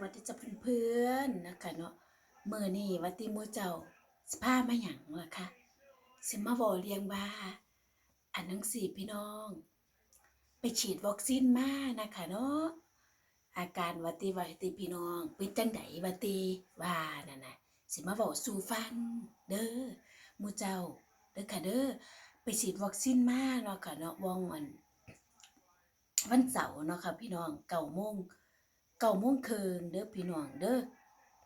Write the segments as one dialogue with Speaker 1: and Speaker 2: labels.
Speaker 1: วัสดีจ้าเพื่อนๆนะคะเนาะเมื่อนี่วัติมูเจ้าสิพามาหยังล่ะคะสิมาบอเรียงว่าอันนังสี่พี่น้อง ไปฉีดวัคซีนมานะคะเนาะอาการวัติวัติพี่น้องเป็นจังไดวัติว่านั่นนะสิมาบอกสู่ฟังเด้อมูเจ้าเด้อค่ะเด้อไปฉีดวัคซีนมาเนาะค่ะเนาะวองอันวันเสาร์เนาะค่ะพี่น้องเก้าโมง เก้าโมงครึ่งเด้อพี่น้องเด้อ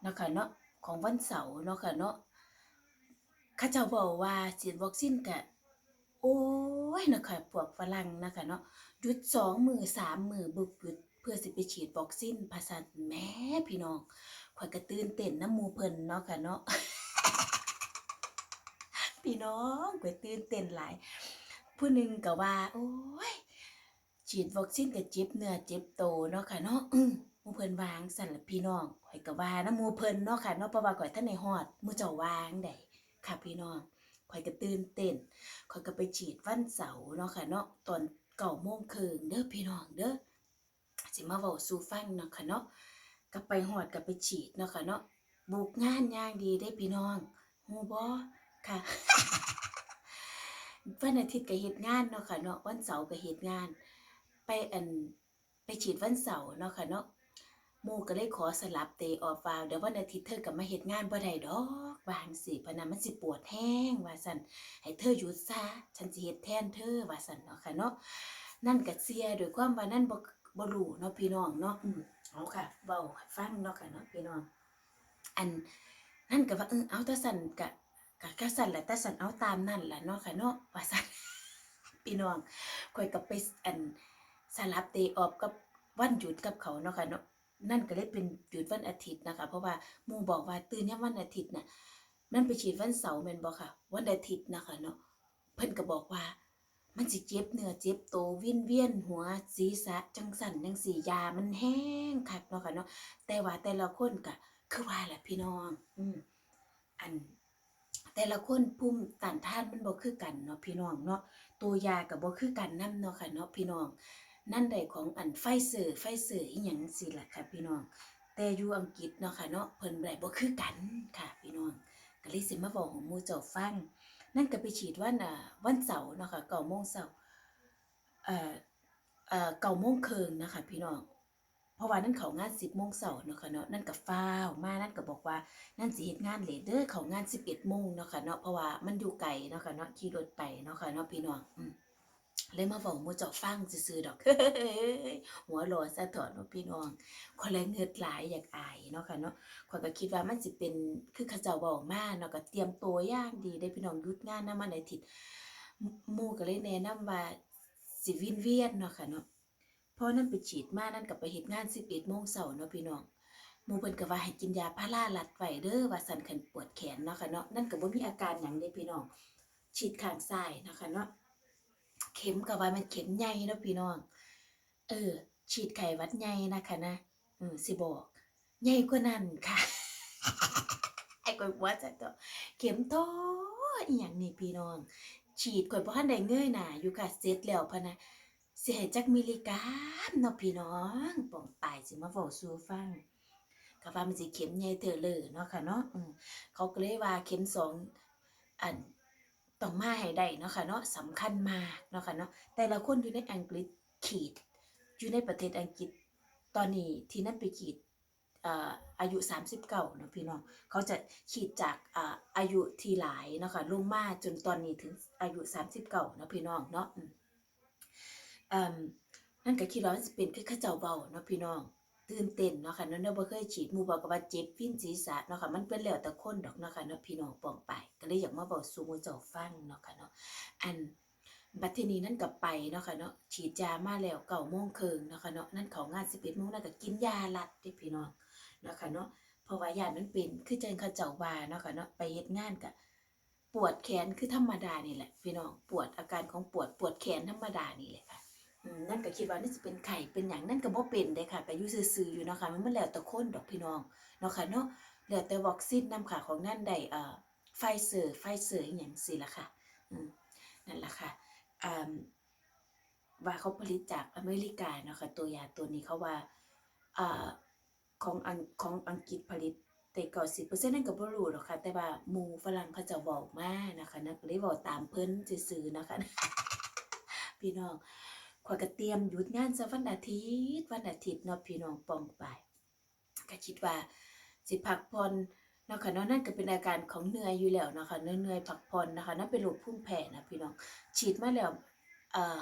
Speaker 1: เนาะค่ะเนาะของวันเสาร์เนาะค่ะเนาะข้าเจ้าบอกว่าฉีดวัคซีนกะโอ้ยเนาะค่ะพวกฝรั่งนะคะเนาะหยุดสองมือสามมือบึกหยุดเพื่อสิไปฉีดวัคซีนภาษาแม่พี่น้องข่อยก็ตื่นเต้นน้ำมูเพิ่นเนาะค่ะเนาะพี่น้องข่อยตื่นเต้นหลายผู้หนึ่งก็ว่า โอ้ย ฉีดวัคซีนก็เจ็บเนื้อเจ็บโตเนาะค่ะเนาะอืมหมู่เพิ่นวางสั่นละพี่น้องข่อยก็ว่านะมูเพิ่นเนาะค่ะเนาะเพราะว่าข่อยท่านในฮอดมูเจ้าวางได้ค่ะพี่น้องข่อยก็ตื่นเต้นข่อยก็ไปฉีดวันเสาร์เนาะค่ะเนาะตอนเก้าโมงครึ่งเด้อพี่น้องเด้อสิมาเว้าสู่ฟังเนาะค่ะเนาะก็ไปฮอดก็ไปฉีดเนาะค่ะเนาะบุกงานย่างดีได้พี่น้องฮู้บ่ค่ะวันอาทิตย์ก็เฮ็ดงานเนาะค่ะเนาะวันเสาร์ก็เฮ็ดงาน ไปอันไปฉีดวันเสาร์เนาะค่ะเนาะหมู่ก็เลยขอสลับเตออฟฟาวเดี๋ยววันอาทิตย์เธอก็มาเฮ็ดงานบ่ได้ดอกวางสิพนะมันสิปวดแห้งว่าซั่นให้เธอหยุดซะฉันสิเฮ็ดแทนเธอว่าซั่นเนาะค่ะเนาะนั่นก็เสียด้วยความว่านั่นบ่บ่รู้เนาะพี่น้องเนาะอืมเอาค่ะเว้าฟังเนาะค่ะเนาะพี่น้องอันนั่นก็ว่าเออเอาแต่สันกะกะก็สั่นแหละแต่สันเอาตามนั่นแหละเนาะค่ะเนาะว่าสันพี่น้องข่อยก็ไปอัน สลับเตออกกับวันหยุดกับเขาเนาะค่ะเนาะนั่นก็เลยเป็นหยุดวันอาทิตย์นะคะ เพราะว่ามูบอกว่าตื่นยามวันอาทิตย์น่ะนั่นไปฉีดวันเสาร์แมนบ่ค่ะ วันอาทิตย์นะคะเนาะเพิ่นก็บอกว่า มันสิเจ็บเนื้อเจ็บโตววินเวียนหัวศีรษะจังสันจังสียามันแห้งคักเนาะค่ะเนาะแต่ว่าแต่ละคนก็คือว่าแหละพี่น้อง อืมอันแต่ละคนภูมิต้านทานมันบ่คือกันเนาะพี่น้องเนาะตัวยาก็บ่คือกันนํเนาะค่ะเนาะพี่น้อง นั่นได้ของอันไฟเซอร์ไฟเซอร์อีหยังสิล่ะค่ะพี่น้อง แต่อยู่อังกฤษเนาะค่ะเนาะเพิ่นได้บ่คือกันค่ะพี่น้องก็เลยสิมาบอกของหมู่เจ้าฟัง นั่นก็ไปฉีดวันอ่าวันเสาร์เนาะค่ะ9โมงเช้าเอ่อเอ่อ9โมงครึ่งนะคะพี่น้องเพราะว่านั่นเขางาน10โมงเช้าเนาะค่ะเนาะนั่นก็ฟ้าวมานั่นก็บอกว่านั่นสิเฮ็ดงานเลทเด้อเขางาน11โมงเนาะค่ะเนาะเพราะว่ามันอยู่ไกลเนาะค่ะเนาะขี่รถไปเนาะค่ะเนาะพี่น้องอืม เลยมาบอกมูเจ้าฟังซื่อๆดอก หัวโลซะเถอะเนาะพี่น้องคนเละเงิดหลายอยากอายเนาะค่ะเนาะข้อยก็คิดว่ามันสิเป็นคือเขาเจ้าเว้ามาเนาะก็เตรียมตัวย่างดีได้พี่น้องยุดงานนำมันอาทิตย์หมู่ก็เลยแนะนำว่าสิวินเวียนเนาะค่ะเนาะพราะนั่นไปฉีดมานั่นก็ไปเฮ็ดงาน11โมงเช้าเนาะพี่น้องมูเพิ่นก็ว่าให้กินยาพาราลัดไว้เด้อว่าสั่นคันปวดแขนเนาะค่ะเนาะนั่นก็บ่มีอาการหยังเด้พี่น้องฉีดข้างซ้ายเนาะค่ะเนาะ เข็มก็ว่ามันเข็มใหญ่นะพี่น้อง เออ ฉีดไข้หวัดใหญ่นะคะนะเออสิบอก ใหญ่กว่านั้นค่ะ ไอ้ก้อยว่าจะก็เข็มโตอีหยังนี่พี่น้อง ฉีดข่อยบ่ทันได้เงยหน้าอยู่ค่ะเสร็จแล้วพะนะเสิให้จักมิลลิกรัมเนาะพี่น้องป้องปายสิมาเว้าสู่ฟังก็ว่ามันสิเข็มใหญ่เถอะเลยเนาะค่ะเนาะเขาก็เลยว่าเข็มสองอัน ต้องมาให้ได้เนาะค่ะเนาะสำคัญมากเนาะค่ะเนาะแต่ละคนอยู่ในอังกฤษขีด อยู่ในประเทศอังกฤษตอนนี้ที่นั่นไปขีดอาอายุ 39เนาะพี่น้อง เขาจะขีดจากอายุที่หลายเนาะค่ะลงมาจนตอนนี้ถึงอายุ 39เนาะพี่น้องเนาะนั่นก็คิดว่ามันเป็นคือเขาเจ้าเว้าเนาะพี่น้อง ตื่นเต้นเนาะค่ะเนาะเนาะบ่เคยฉีดหมู่บอกก็ว่าเจ็บฟินศีรษะเนาะค่ะมันเป็นแล้วแต่คนดอกเนาะค่ะเนาะพี่น้องปองไปก็เลยอยากมาบอกสู่หมู่เจ้าฟังเนาะค่ะเนาะอันบัดทีนี้นั่นก็ไปเนาะค่ะเนาะฉีดยามาแล้ว9โมงครึ่งเนาะค่ะเนาะนั่นเขางาน11โมงนั่นก็กินยาลัดเด้พี่น้องเนาะค่ะเนาะเพราะว่ายามันเป็นคือจังเขาเจ้าว่าเนาะค่ะเนาะไปเฮ็ดงานก็ปวดแขนคือธรรมดานี่แหละพี่น้องปวดอาการของปวดปวดแขนธรรมดานี่แหละค่ะ นั่นก็คิดว่านี่สิเป็นไข่เป็นหยังนั่นก็บ่เป็นเด้ค่ะก็อยู่ซื่อๆอยู่เนาะค่ะมันบ่แล้วแต่คนดอกพี่น้องเนาะค่ะเนาะแล้วแต่วัคซีนนำค่ะของนั่นได้เอ่อไฟเซอร์ไฟเซอร์อีหยังสิล่ะค่ะอืมนั่นล่ะค่ะอ่าว่าเขาผลิตจากอเมริกาเนาะค่ะตัวยาตัวนี้เขาว่าอ่าของอังของอังกฤษผลิตแต่เก้าสิบเปอร์เซ็นต์นั่นก็บ่รู้หรอกค่ะ แต่ว่าหมู่ฝรั่งเขาจ้าเว้ามานะคะนะก็เลยเว้าตามเพิ่นซื่อๆนะคะ พี่น้อง ข้อยก็เตรียมหยุดงานซะวันอาทิตย์วันอาทิตย์เนาะพี่น้องปองไปก็คิดว่าสิพักผ่อนเนาะค่ะเนาะนั่นก็เป็นอาการของเหนื่อยอยู่แล้วเนาะค่ะเหนื่อยพักผ่อนนะคะนั่นเป็นโรคภูมิแพ้นะพี่น้องฉีดมาแล้วเอ่อ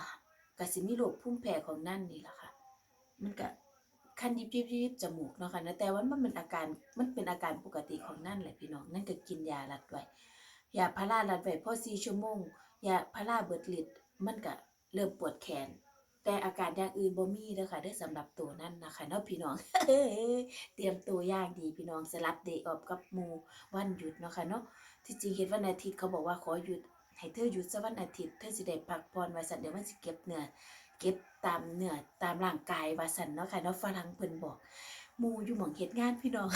Speaker 1: ก็สิมีโรคภูมิแพ้ของนั่นนี่แหละค่ะ มันก็คันยิบๆๆจมูกเนาะค่ะนะแต่ว่ามันเป็นอาการมันเป็นอาการปกติของนั่นแหละพี่น้องนั่นก็กินยารัดไว้ยาพารารัดไว้พอ4ชั่วโมงยาพาราเบิดฤทธิ์มันก็เริ่มปวดแขน แต่อาการอย่างอื่นบ่มีเด้อค่ะเด้อสำหรับตัวนั้นนะคะเนาะพี่น้องเตรียมตัวอย่างดีพี่น้องสลับเดย์ออฟกับหมู่วันหยุดเนาะค่ะเนาะที่จริงเฮ็ดวันอาทิตย์เขาบอกว่าขอหยุดให้เธอหยุดซะวันอาทิตย์เธอสิได้พักผ่อนว่าซั่นเดี๋ยวมันสิเก็บเนื้อเก็บตามเนื้อตามร่างกายว่าซั่นเนาะค่ะเนาะฝรั่งเพิ่นบอกหมู่อยู่หม่องเฮ็ดงานพี่น้อง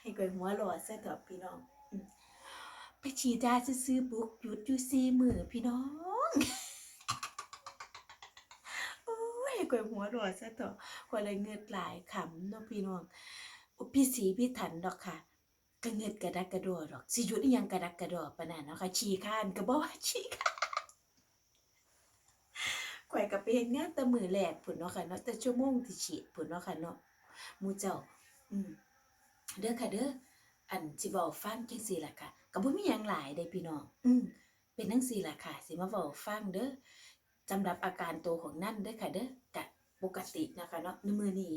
Speaker 1: ให้กวยหัวหลอดซะเถอะพี่น้องไปฉีดยาซื่อบุกหยุดอยู่สี่มื้อพี่น้อง กวยหัวหลอดซะเถอะคนเลยเงิดหลายขำนาะพี่น้องพี่สีพี่ถันดอกค่ะก็เงิดกระดักกระโดดดอกสิหยุดยังกระดักกระโดดปานนั้นเนาะค่ะขี้ข้านก็บ่ว่าขี้ข้านข่อยก็ไปเฮ็ดงานแต่มือแรกพุ่นเนาะค่ะเนาะแต่ชั่วโมงที่ฉีดผุนเนาะค่ะเนาะมูเจ้า อืมเด้อค่ะเด้ออันสิเว้าฟังจังซี่ล่ะค่ะก็บ่มีหยังหลายเด้พี่น้อง อืมเป็นจังซี่ล่ะค่ะ สิมาเว้าฟังเด้อ สำหรับอาการตัวของนั่นเด้ค่ะเด้อกะปกตินะคะเนาะในมือนี้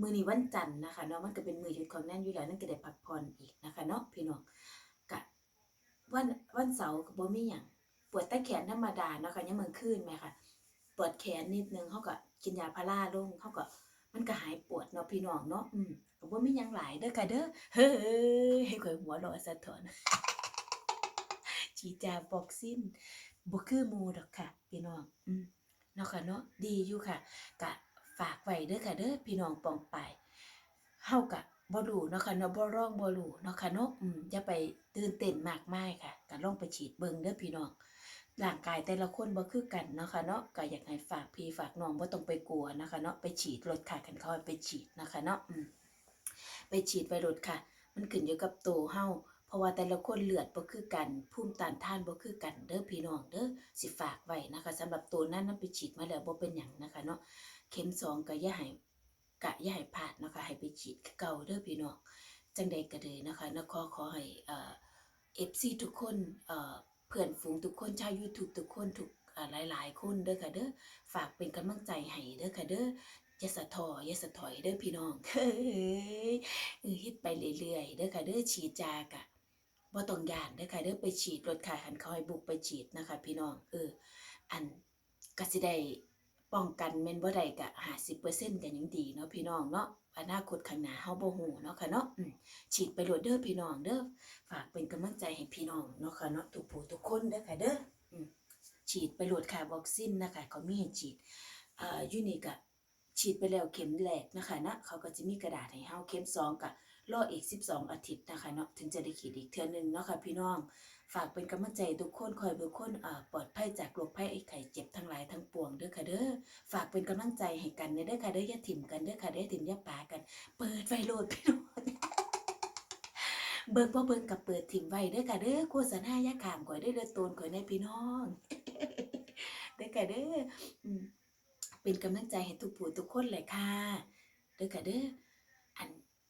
Speaker 1: มือนี้วันจันทร์นะคะเนาะมันก็เป็นมือหยุดของนั่นอยู่แล้วนั่นก็ได้พักผ่อนอีกนะคะเนาะพี่น้องกะวันวันเสาร์ก็บ่มีหยังปวดแต่แขนธรรมดาเนาะค่ะยามมื้อคืนแหมค่ะปวดแขนนิดนึงเขาก็กินยาพาราลงเขาก็มันก็หายปวดเนาะพี่น้องเนาะอืมก็บ่มีหยังหลายเด้อค่ะเด้อเฮ้ยให้ข่อยหัวเราะซะถอนจีจาบอกสิ้น บ่คือหมู่ดอกค่ะ พี่น้องอืมเนาะค่ะเนาะดีอยู่ค่ะกะฝากไว้เด้อค่ะเด้อพี่น้องปองไปเฮากะบ่รู้เนาะค่ะเนาะบ่ร้องบ่รู้เนาะค่ะเนาะอืมอย่าไปตื่นเต้นมากมายค่ะก็ลองไปฉีดเบิ่งเด้อพี่น้องร่างกายแต่ละคนบ่คือกันเนาะค่ะเนาะก็อยากให้ฝากพี่ฝากน้องบ่ต้องไปกลัวนะคะเนาะไปฉีดลดค่ากันเขาให้ไปฉีดนะคะเนาะอืมไปฉีดไปลดค่ะ มันขึ้นอยู่กับตัวเฮา เพราะว่าแต่ละคนเลือดบ่คือกันภูมิต้านทานบ่คือกันเด้อพี่น้องเด้อสิฝากไว้นะคะสำหรับตัวนั้นนํไปฉีดมาแล้วบ่เป็นหยังนะคะเนาะเข็มสองก็อย่าให้กะอย่าให้พลาดนะคะให้ไปฉีดเก่าเด้อพี่น้องจังใดก็เลยนะคะนะขอขอให้เอ่อ FC ทุกคนเอ่อเพื่อนฝูงทุกคนชาว YouTube ทุกคนทุกอ่าหลายๆ คนเด้อค่ะเด้อฝากเป็นกำลังใจให้เด้อค่ะเด้ออย่าสะทออย่าสะถอยเด้อพี่น้องเฮ้ยเออเฮ็ดไปเรื่อยๆเด้อค่ะเด้อฉีดยากะ บ่ต้องย่านเด้ค่ะเด้อไปฉีดรถค่ะหันเขาให้บุกไปฉีดนะคะ พี่น้องเอออันก็สิได้ป้องกันแม่นบ่ได้ก็50%ก็ยังดีเนาะพี่น้องเนาะอนาคตข้างหน้าเฮาบ่ฮู้เนาะค่ะเนาะฉีดไปโลดเด้อพี่น้องเด้อฝากเป็นกำลังใจให้พี่น้องเนาะค่ะเนาะทุกผู้ทุกคนเด้อค่ะเด้อฉีดไปโหลดค่ะวัคซีนนะคะเขามีให้ฉีดอ่าอยู่นี่ก็ฉีดไปแล้วเข็มแรกนะคะนะเขาก็จะมีกระดาษให้เฮาเข็มสองก็ รออีก 12 อาทิตย์นะคะเนาะถึงจะได้ฉีดอีกเทื่อนึงเนาะค่ะพี่น้อง ฝากเป็นกำลังใจทุกคนคอยทุกคนอ่าปลอดภัยจากโรคภัยไอ้ไข้เจ็บทั้งหลายทั้งปวงเด้อค่ะเด้อฝากเป็นกำลังใจให้กันเด้อค่ะเด้อย่าถิ่มกันเด้อค่ะเด้อถิ่มย่าปากัน เปิดไฟโลดพี่น้องเบิกบ่เบิกกับเปิดถิ่มไว้เด้อค่ะเด้อโฆษณาย่าขามข่อยได้อเด้อโตนข่อยในพี่น้องเด้อค่ะเด้อเป็นกำลังใจให้ทุกผู้ทุกคนเลยค่ะเด้อค่ะเด้อ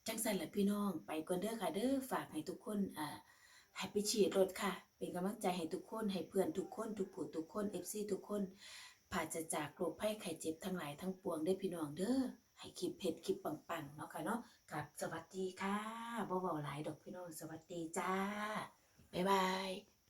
Speaker 1: จังซั่นล่ะพี่น้อง ไปก่อนเด้อค่ะเด้อฝากให้ทุกคนอ่าให้ไปฉีดรถค่ะ เป็นกำลังใจให้ทุกคนให้เพื่อนทุกคน ทุกผู้ทุกคนเอฟซีทุกคนผ่าจะจากโรคภัยไข้เจ็บทั้งหลายทั้งปวงได้พี่น้องเด้อให้คลิปเผ็ดคลิปปังๆเนาะค่ะเนาะกับสวัสดีค่ะบ่เว้าหลายดอกพี่น้องสวัสดีจ้าบ๊ายบาย